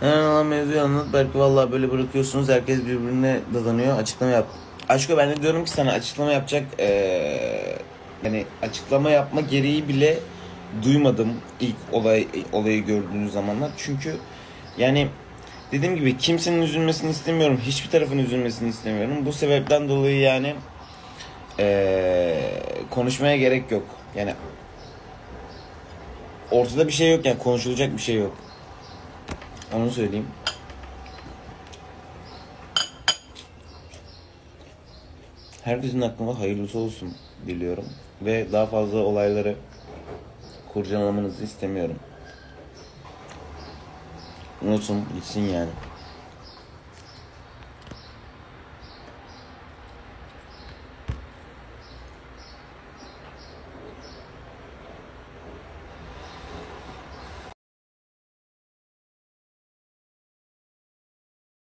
Hemen olan mevzuyu anlat. Belki vallahi böyle bırakıyorsunuz. Herkes birbirine dadanıyor. Açıklama yap. Aşko ben de diyorum ki sana açıklama yapacak eee yani açıklama yapma gereği bile duymadım ilk olay olayı gördüğünüz zamanlar. Çünkü yani dediğim gibi kimsenin üzülmesini istemiyorum. Hiçbir tarafın üzülmesini istemiyorum. Bu sebepten dolayı yani eee, konuşmaya gerek yok. Yani ortada bir şey yok yani konuşulacak bir şey yok. Onu söyleyeyim. Herkesin aklına hayırlısı olsun diliyorum. Ve daha fazla olayları kurcalamanızı istemiyorum. Unutun gitsin yani.